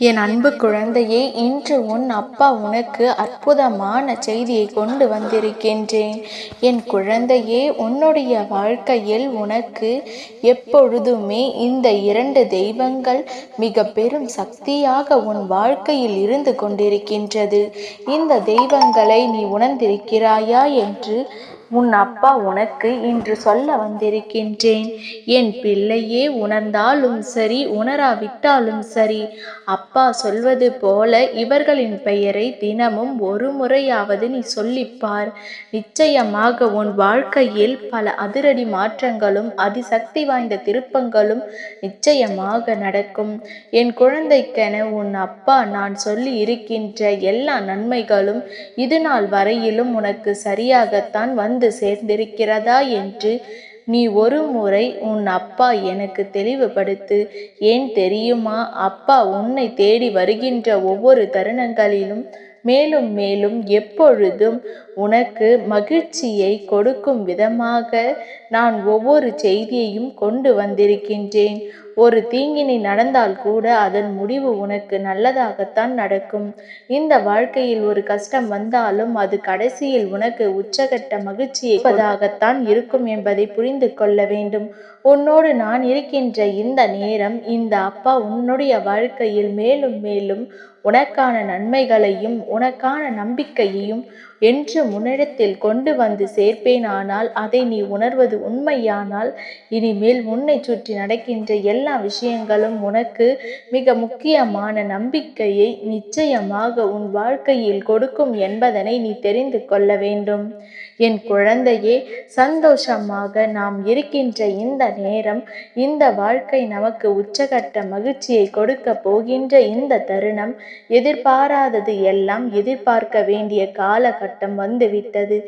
என் அன்பு குழந்தையே இன்று உன் அப்பா உனக்கு அற்புதமான செய்தியை கொண்டு வந்திருக்கின்றேன். என் குழந்தையே உன்னுடைய வாழ்க்கையில் உனக்கு எப்பொழுதுமே இந்த இரண்டு தெய்வங்கள் மிக பெரும் சக்தியாக உன் வாழ்க்கையில் இருந்து கொண்டிருக்கின்றது. இந்த தெய்வங்களை நீ உணர்ந்திருக்கிறாயா என்று உன் அப்பா உனக்கு இன்று சொல்ல வந்திருக்கின்றேன். என் பிள்ளையே உணர்ந்தாலும் சரி உணராவிட்டாலும் சரி அப்பா சொல்வது போல இவர்களின் பெயரை தினமும் ஒரு முறையாவது நீ சொல்லிப்பார். நிச்சயமாக உன் வாழ்க்கையில் பல அதிரடி மாற்றங்களும் அதிசக்தி வாய்ந்த திருப்பங்களும் நிச்சயமாக நடக்கும். என் குழந்தைக்கென உன் அப்பா நான் சொல்லி இருக்கின்ற எல்லா நன்மைகளும் இது நாள் வரையிலும் உனக்கு சரியாகத்தான் வந்து சேர்ந்திருக்கிறதா என்று நீ ஒரு முறை உன் அப்பா எனக்கு தெளிவுபடுத்து. ஏன் தெரியுமா? அப்பா உன்னை தேடி வருகின்ற ஒவ்வொரு தருணங்களிலும் மேலும் மேலும் எப்பொழுதும் உனக்கு மகிழ்ச்சியை கொடுக்கும் விதமாக நான் ஒவ்வொரு செய்தியையும் கொண்டு வந்திருக்கின்றேன். ஒரு தீங்கினை நடந்தால் கூட அதன் முடிவு உனக்கு நல்லதாகத்தான் நடக்கும். இந்த வாழ்க்கையில் ஒரு கஷ்டம் வந்தாலும் அது கடைசியில் உனக்கு உச்சகட்ட மகிழ்ச்சியை இருப்பதாகத்தான் இருக்கும் என்பதை புரிந்து கொள்ள வேண்டும். உன்னோடு நான் இருக்கின்ற இந்த நேரம் இந்த அப்பா உன்னுடைய வாழ்க்கையில் மேலும் மேலும் உனக்கான நன்மைகளையும் உனக்கான நம்பிக்கையையும் என்று முன்னிடத்தில் கொண்டு வந்து சேர்ப்பேனானால் அதை நீ உணர்வது உண்மையானால் இனிமேல் உன்னை சுற்றி நடக்கின்ற எல்லா விஷயங்களும் உனக்கு மிக முக்கியமான நம்பிக்கையை நிச்சயமாக உன் வாழ்க்கையில் கொடுக்கும் என்பதனை நீ தெரிந்து கொள்ள வேண்டும். என் குழந்தையே சந்தோஷமாக நாம் இருக்கின்ற இந்த நேரம் இந்த வாழ்க்கை நமக்கு உச்சகட்ட மகிழ்ச்சியை கொடுக்க போகின்ற இந்த தருணம் எதிர்பாராதது எல்லாம் எதிர்பார்க்க வேண்டிய காலகட்டம் வந்துவிட்டது.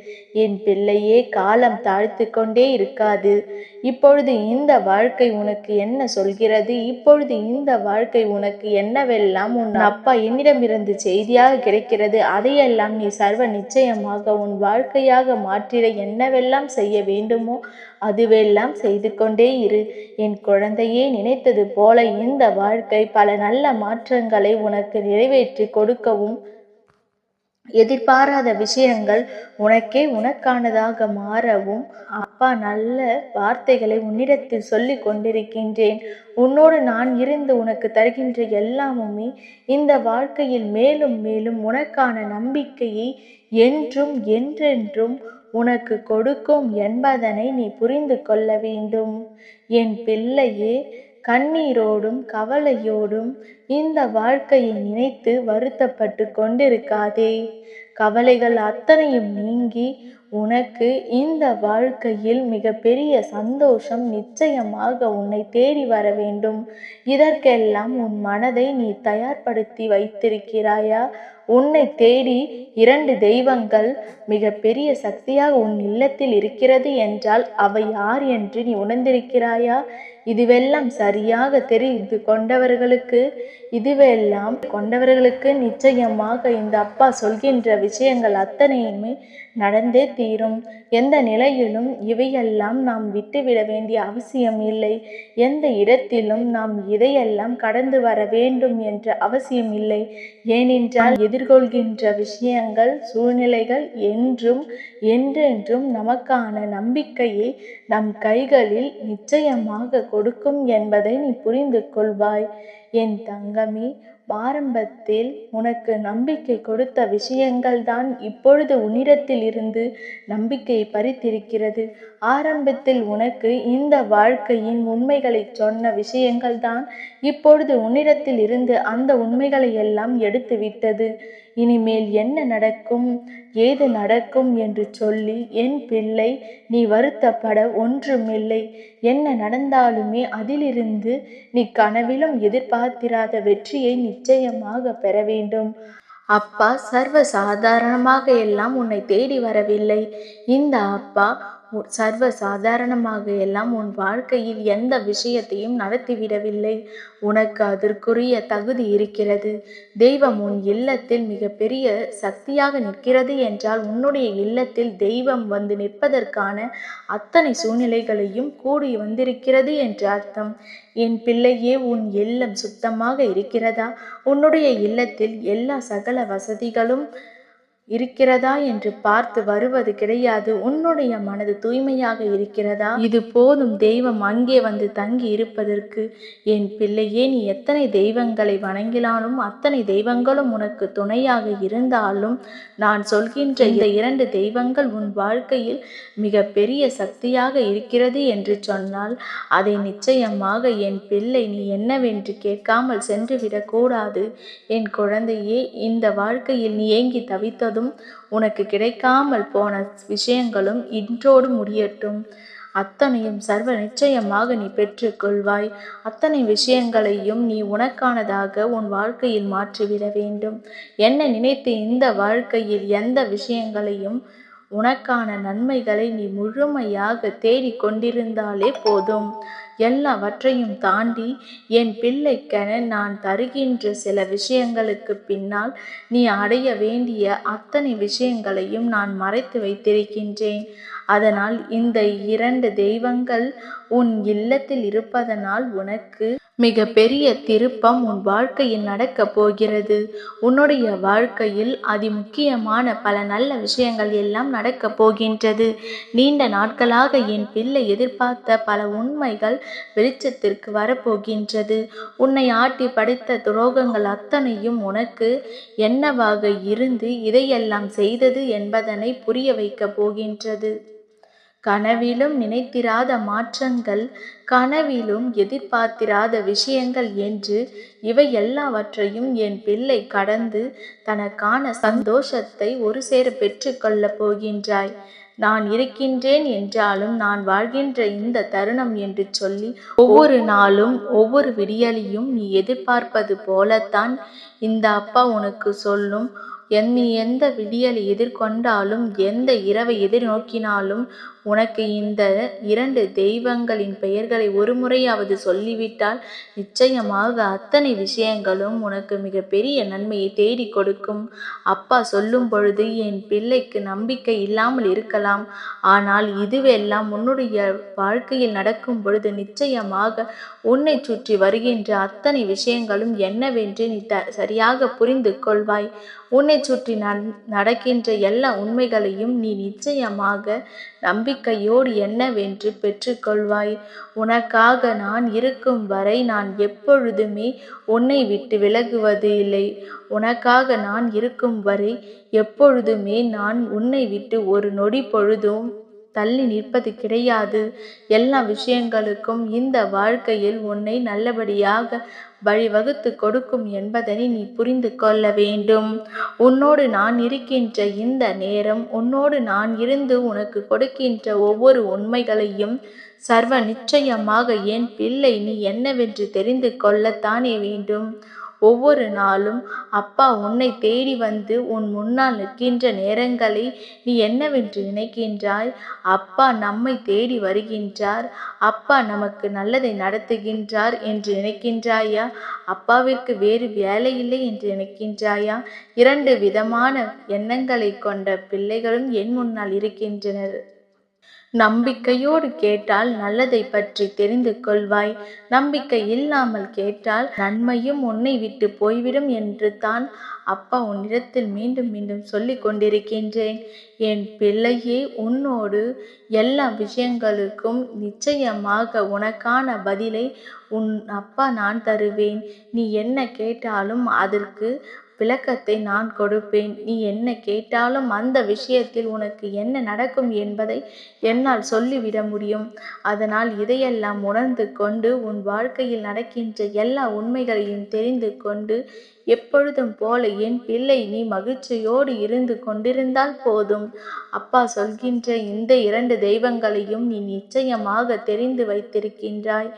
என் பிள்ளையே காலம் தாழ்த்து கொண்டே இருக்காது. இப்பொழுது இந்த வாழ்க்கை உனக்கு என்ன சொல்கிறது? இப்பொழுது இந்த வாழ்க்கை உனக்கு என்னவெல்லாம் உன் அப்பா என்னிடமிருந்து செய்தியாக கிடைக்கிறது? அதையெல்லாம் நீ சர்வ நிச்சயமாக உன் வாழ்க்கையாக மாற்றிட என்னவெல்லாம் செய்ய வேண்டுமோ அதுவெல்லாம் செய்து கொண்டே இரு. என் குழந்தையே நினைத்தது போல இந்த வாழ்க்கை பல நல்ல மாற்றங்களை உனக்கு நிறைவேற்றி கொடுக்கவும் எதிர்பாராத விஷயங்கள் உனக்கே உனக்கானதாக மாறவும். அப்பா நல்ல வார்த்தைகளை உன்னிடத்தில் சொல்லி கொண்டிருக்கின்றேன். உன்னோடு நான் இருந்து உனக்கு தருகின்ற எல்லாமுமே இந்த வாழ்க்கையில் மேலும் மேலும் உனக்கான நம்பிக்கையை என்றும் என்றென்றும் உனக்கு கொடுக்கும் என்பதனை நீ புரிந்து கொள்ள வேண்டும். என் பிள்ளையே கண்ணீரோடும் கவலையோடும் இந்த வாழ்க்கையை நினைத்து வருத்தப்பட்டு கொண்டிருக்காதே. கவலைகள் அத்தனையும் நீங்கி உனக்கு இந்த வாழ்க்கையில் மிகப்பெரிய சந்தோஷம் நிச்சயமாக உன்னை தேடி வர வேண்டும். இதற்கெல்லாம் உன் மனதை நீ தயார்படுத்தி வைத்திருக்கிறாயா? உன்னை தேடி இரண்டு தெய்வங்கள் மிகப்பெரிய சக்தியாக உன் இல்லத்தில் இருக்கிறது என்றால் அவை யார் என்று நீ உணர்ந்திருக்கிறாயா? இதுவெல்லாம் சரியாக தெரிந்து கொண்டவர்களுக்கு இதுவெல்லாம் கொண்டவர்களுக்கு நிச்சயமாக இந்த அப்பா சொல்கின்ற விஷயங்கள் அத்தனையுமே நடந்தே தீரும். எந்த நிலையிலும் இவையெல்லாம் நாம் விட்டுவிட வேண்டிய அவசியம் இல்லை. எந்த இடத்திலும் நாம் இதையெல்லாம் கடந்து வர வேண்டும் என்ற அவசியம் இல்லை. ஏனென்றால் எதிர்கொள்கின்ற விஷயங்கள் சூழ்நிலைகள் என்றும் என்றென்றும் நமக்கான நம்பிக்கையை நம் கைகளில் நிச்சயமாக கொடுக்கும் என்பதை நீ புரிந்து கொள்வாய் என் தங்கமே ஆரம்பத்தில் உனக்கு நம்பிக்கை கொடுத்த விஷயங்கள் தான் இப்பொழுது உன்னிடத்தில் இருந்து நம்பிக்கையை பறித்திருக்கிறது. ஆரம்பத்தில் உனக்கு இந்த வாழ்க்கையின் உண்மைகளை சொன்ன விஷயங்கள் தான் இப்பொழுது உன்னிடத்தில் இருந்து அந்த உண்மைகளை எல்லாம் எடுத்து விட்டது. இனிமேல் என்ன நடக்கும்? ஏது நடக்கும் என்று சொல்லி என் பிள்ளை நீ வருத்தப்பட ஒன்றுமில்லை. என்ன நடந்தாலுமே அதிலிருந்து நீ கனவிலும் எதிர்பார்த்திராத வெற்றியை நிச்சயமாக பெற வேண்டும். அப்பா சர்வ சாதாரணமாக எல்லாம் உன்னை தேடி வரவில்லை. இந்த அப்பா சர்வ சாதாரணமாக எல்லாம் உன் வாழ்க்கையில் எந்த விஷயத்தையும் நடத்திவிடவில்லை. உனக்கு அதற்குரிய தகுதி இருக்கிறது. தெய்வம் உன் இல்லத்தில் மிகப்பெரிய சக்தியாக நிற்கிறது என்றால் உன்னுடைய இல்லத்தில் தெய்வம் வந்து நிற்பதற்கான அத்தனை சூழ்நிலைகளையும் கூடி வந்திருக்கிறது என்று அர்த்தம். என் பிள்ளையே உன் இல்லம் சுத்தமாக இருக்கிறதா? உன்னுடைய இல்லத்தில் எல்லா சகல வசதிகளும் இருக்கிறதா என்று பார்த்து வருவது கிடையாது. உன்னுடைய மனது தூய்மையாக இருக்கிறதா? இது போதும் தெய்வம் அங்கே வந்து தங்கி இருப்பதற்கு. என் பிள்ளையே நீ எத்தனை தெய்வங்களை வணங்கினாலும் அத்தனை தெய்வங்களும் உனக்கு துணையாக இருந்தாலும் நான் சொல்கின்ற இந்த இரண்டு தெய்வங்கள் உன் வாழ்க்கையில் மிக பெரிய சக்தியாக இருக்கிறது என்று சொன்னால் அதை நிச்சயமாக என் பிள்ளை நீ என்னவென்று கேட்காமல் சென்றுவிடக்கூடாது என் குழந்தையே இந்த வாழ்க்கையில் நீ ஏங்கி முழுவதும் உனக்கு கிடைக்காமல் போன விஷயங்களும் இன்றோடு முடியட்டும். அத்தனையும் சர்வ நிச்சயமாக நீ பெற்றுக்கொள்வாய். அத்தனை விஷயங்களையும் நீ உனக்கானதாக உன் வாழ்க்கையில் மாற்றிவிட வேண்டும். என்ன நினைத்து இந்த வாழ்க்கையில் எந்த விஷயங்களையும் உனக்கான நன்மைகளை நீ முழுமையாக தேடிக் கொண்டிருந்தாலே போதும். எல்லாவற்றையும் தாண்டி என் பிள்ளைக்கென நான் தருகின்ற சில விஷயங்களுக்கு பின்னால் நீ அடைய வேண்டிய அத்தனை விஷயங்களையும் நான் மறைத்து வைத்திருக்கின்றேன். அதனால் இந்த இரண்டு தெய்வங்கள் உன் இல்லத்தில் இருப்பதனால் உனக்கு மிக பெரிய திருப்பம் உன் வாழ்க்கையில் நடக்கப் போகிறது. உன்னுடைய வாழ்க்கையில் அதிமுக்கியமான பல நல்ல விஷயங்கள் எல்லாம் நடக்கப் போகின்றது. நீண்ட நாட்களாக என் பிள்ளை எதிர்பார்த்த பல உண்மைகள் வெளிச்சத்திற்கு வரப்போகின்றது. உன்னை ஆட்டி படைத்த துரோகங்கள் அத்தனையும் உனக்கு என்னவாக இருந்து இதையெல்லாம் செய்தது என்பதனை புரிய வைக்கப் போகின்றது. கனவிலும் நினைத்திராத மாற்றங்கள் கனவிலும் எதிர்பார்த்திராத விஷயங்கள் என்று இவை எல்லாவற்றையும் என் பிள்ளை கடந்து தனக்கான சந்தோஷத்தை ஒரு சேர பெற்றுக்கொள்ளப் போகின்றாய். நான் இருக்கின்றேன் என்றாலும் நான் வாழ்கின்ற இந்த தருணம் என்று சொல்லி ஒவ்வொரு நாளும் ஒவ்வொரு விடியலையும் நீ எதிர்பார்ப்பது போலத்தான் இந்த அப்பா உனக்கு சொல்லும். என் நீ எந்த விடியலை எதிர்கொண்டாலும் எந்த இரவை எதிர்நோக்கினாலும் உனக்கு இந்த இரண்டு தெய்வங்களின் பெயர்களை ஒரு முறையாவது சொல்லிவிட்டால் நிச்சயமாக அத்தனை விஷயங்களும் உனக்கு மிகப்பெரிய நன்மையை தேடி கொடுக்கும். அப்பா சொல்லும் பொழுது என் பிள்ளைக்கு நம்பிக்கை இல்லாமல் இருக்கலாம். ஆனால் இதுவெல்லாம் உன்னுடைய வாழ்க்கையில் நடக்கும் பொழுது நிச்சயமாக உன்னை சுற்றி வருகின்ற அத்தனை விஷயங்களும் என்னவென்று நீ த சரியாக புரிந்து கொள்வாய். உன்னை சுற்றி நடக்கின்ற எல்லா உண்மைகளையும் நீ நிச்சயமாக நம்பி நம்பிக்கையோடு என்னவென்று பெற்றுக்கொள்வாய். உனக்காக நான் இருக்கும் வரை நான் எப்பொழுதுமே உன்னை விட்டு விலகுவது இல்லை. உனக்காக நான் இருக்கும் வரை எப்பொழுதுமே நான் உன்னை விட்டு ஒரு நொடி பொழுதும் தள்ளி நிற்பது கிடையாது. எல்லா விஷயங்களுக்கும் இந்த வாழ்க்கையில் உன்னை நல்லபடியாக வழிவகுத்து கொடுக்கும் என்பதனை நீ புரிந்து கொள்ள வேண்டும். உன்னோடு நான் இருக்கின்ற இந்த நேரம் உன்னோடு நான் இருந்து உனக்கு கொடுக்கின்ற ஒவ்வொரு உண்மைகளையும் சர்வ நிச்சயமாக என் பிள்ளை நீ என்னவென்று தெரிந்து கொள்ளத்தானே வேண்டும். ஒவ்வொரு நாளும் அப்பா உன்னை தேடி வந்து உன் முன்னால் நிற்கின்ற நேரங்களை நீ என்னவென்று நினைக்கின்றாய்? அப்பா நம்மை தேடி வருகின்றார். அப்பா நமக்கு நல்லதை நடத்துகின்றார் என்று நினைக்கின்றாயா? அப்பாவிற்கு வேறு வேலை இல்லை என்று நினைக்கின்றாயா? இரண்டு விதமான எண்ணங்களை கொண்ட பிள்ளைகளும் என் முன்னால் இருக்கின்றனர். நம்பிக்கையோடு கேட்டால் நல்லதை பற்றி தெரிந்து கொள்வாய். நம்பிக்கை இல்லாமல் கேட்டால் நன்மையும் உன்னை விட்டு போய்விடும் என்று தான் அப்பா உன்னிடத்தில் மீண்டும் மீண்டும் சொல்லிக் கொண்டிருக்கின்றேன். என் பிள்ளையே உன்னோடு எல்லா விஷயங்களுக்கும் நிச்சயமாக உனக்கான பதிலை உன் அப்பா நான் தருவேன். நீ என்ன கேட்டாலும் அதற்கு விளக்கத்தை நான் கொடுப்பேன். நீ என்ன கேட்டாலும் அந்த விஷயத்தில் உனக்கு என்ன நடக்கும் என்பதை என்னால் சொல்லிவிட முடியும். அதனால் இதையெல்லாம் உணர்ந்து கொண்டு உன் வாழ்க்கையில் நடக்கின்ற எல்லா உண்மைகளையும் தெரிந்து கொண்டு எப்பொழுதும் போல என் பிள்ளை நீ மகிழ்ச்சியோடு இருந்து கொண்டிருந்தால் போதும். அப்பா சொல்கின்ற இந்த இரண்டு தெய்வங்களையும் நீ நிச்சயமாக தெரிந்து வைத்திருக்கின்றாய்.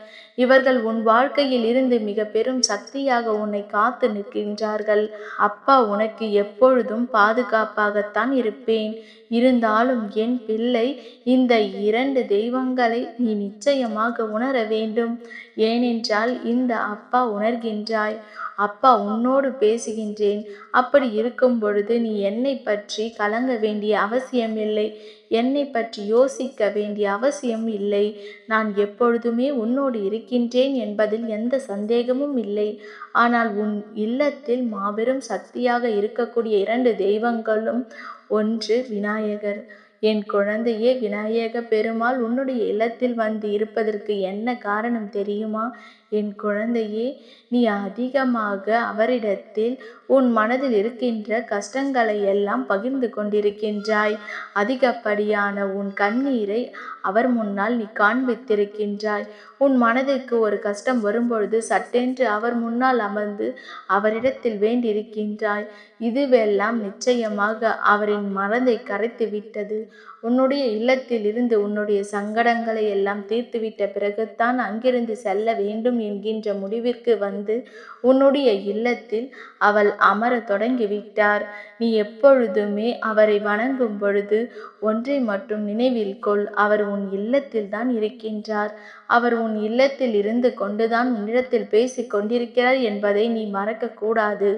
இவர்கள் உன் வாழ்க்கையில் இருந்து மிக பெரும் சக்தியாக உன்னை காத்து நிற்கின்றார்கள். அப்பா உனக்கு எப்பொழுதும் பாதுகாப்பாகத்தான் இருப்பேன். இருந்தாலும் என் பிள்ளை இந்த இரண்டு தெய்வங்களை நீ நிச்சயமாக உணர வேண்டும். ஏனென்றால் இந்த அப்பா உணர்கின்றாய். அப்பா உன்னோடு பேசுகின்றேன். அப்படி இருக்கும் பொழுது நீ என்னை பற்றி கலங்க வேண்டிய அவசியம் இல்லை என்னை பற்றி யோசிக்க வேண்டிய அவசியம் இல்லை. நான் எப்பொழுதுமே உன்னோடு இருக்கின்றேன் என்பதில் எந்த சந்தேகமும் இல்லை. ஆனால் உன் இல்லத்தில் மாபெரும் சக்தியாக இருக்கக்கூடிய இரண்டு தெய்வங்களும் ஒன்று விநாயகர். என் குழந்தையே விநாயக பெருமாள் உன்னுடைய இல்லத்தில் வந்து இருப்பதற்கு என்ன காரணம் தெரியுமா? என் குழந்தையே நீ அதிகமாக அவரிடத்தில் உன் மனதில் இருக்கின்ற கஷ்டங்களை எல்லாம் பகிர்ந்து கொண்டிருக்கின்றாய். அதிகப்படியான உன் கண்ணீரை அவர் முன்னால் நீ காண்பித்திருக்கின்றாய். உன் மனதிற்கு ஒரு கஷ்டம் வரும்பொழுது சட்டென்று அவர் முன்னால் அமர்ந்து அவரிடத்தில் வேண்டியிருக்கின்றாய். இதுவெல்லாம் நிச்சயமாக அவரின் மனதை கரைத்து விட்டது உன்னுடைய இல்லத்தில் இருந்து உன்னுடைய சங்கடங்களை எல்லாம் தீர்த்துவிட்ட பிறகுதான் அங்கிருந்து செல்ல வேண்டும் என்கின்ற முடிவிற்கு வந்து உன்னுடைய இல்லத்தில் அவள் அமர தொடங்கிவிட்டார். நீ எப்பொழுதுமே அவரை வணங்கும் பொழுது ஒன்றை மட்டும் நினைவில் கொள். அவர் உன் இல்லத்தில் தான் இருக்கின்றார். அவர் உன் இல்லத்தில் இருந்து கொண்டுதான் உன்னிடத்தில் பேசிக் கொண்டிருக்கிறார் என்பதை நீ மறக்கக்கூடாது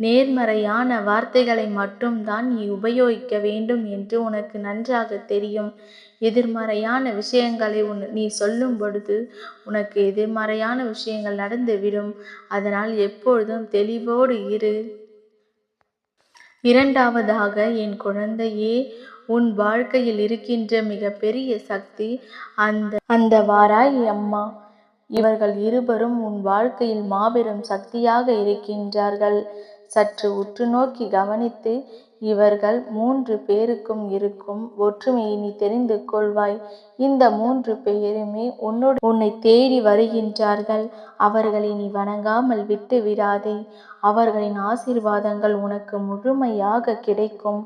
நேர்மறையான வார்த்தைகளை மட்டும்தான் நீ உபயோகிக்க வேண்டும் என்று உனக்கு நன்றாக தெரியும். எதிர்மறையான விஷயங்களை உன் நீ சொல்லும் பொழுது உனக்கு எதிர்மறையான விஷயங்கள் நடந்துவிடும். அதனால் எப்பொழுதும் தெளிவோடு இரு. இரண்டாவதாக என் குழந்தையே உன் வாழ்க்கையில் இருக்கின்ற மிக பெரிய சக்தி அந்த அந்த வாராய் அம்மா. இவர்கள் இருவரும் உன் வாழ்க்கையில் மாபெரும் சக்தியாக இருக்கின்றார்கள். சற்று உற்று நோக்கி கவனித்து இவர்கள் மூன்று பேருக்கும் இருக்கும் ஒற்றுமையை நீ தெரிந்து கொள்வாய். இந்த மூன்று பேருமே உன்னோடு உன்னை தேடி வருகின்றார்கள். அவர்களை நீ வணங்காமல் விட்டு விடாதே. அவர்களின் ஆசீர்வாதங்கள் உனக்கு முழுமையாக கிடைக்கும்.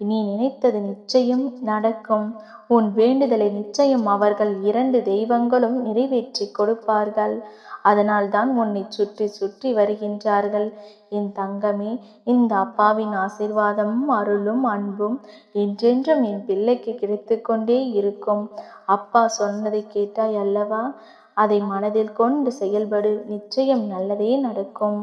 நீ நினைத்தது நிச்சயம் நடக்கும். உன் வேண்டுதலை நிச்சயம் அவர்கள் இரண்டு தெய்வங்களும் நிறைவேற்றி கொடுப்பார்கள். அதனால்தான் உன்னை சுற்றி சுற்றி வருகின்றார்கள். என் தங்கமே இந்த அப்பாவின் ஆசிர்வாதமும் அருளும் அன்பும் என்றென்றும் என் பிள்ளைக்கு கிடைத்து கொண்டே இருக்கும். அப்பா சொன்னதை கேட்டாய் அல்லவா? அதை மனதில் கொண்டு செயல்படு. நிச்சயம் நல்லதே நடக்கும்.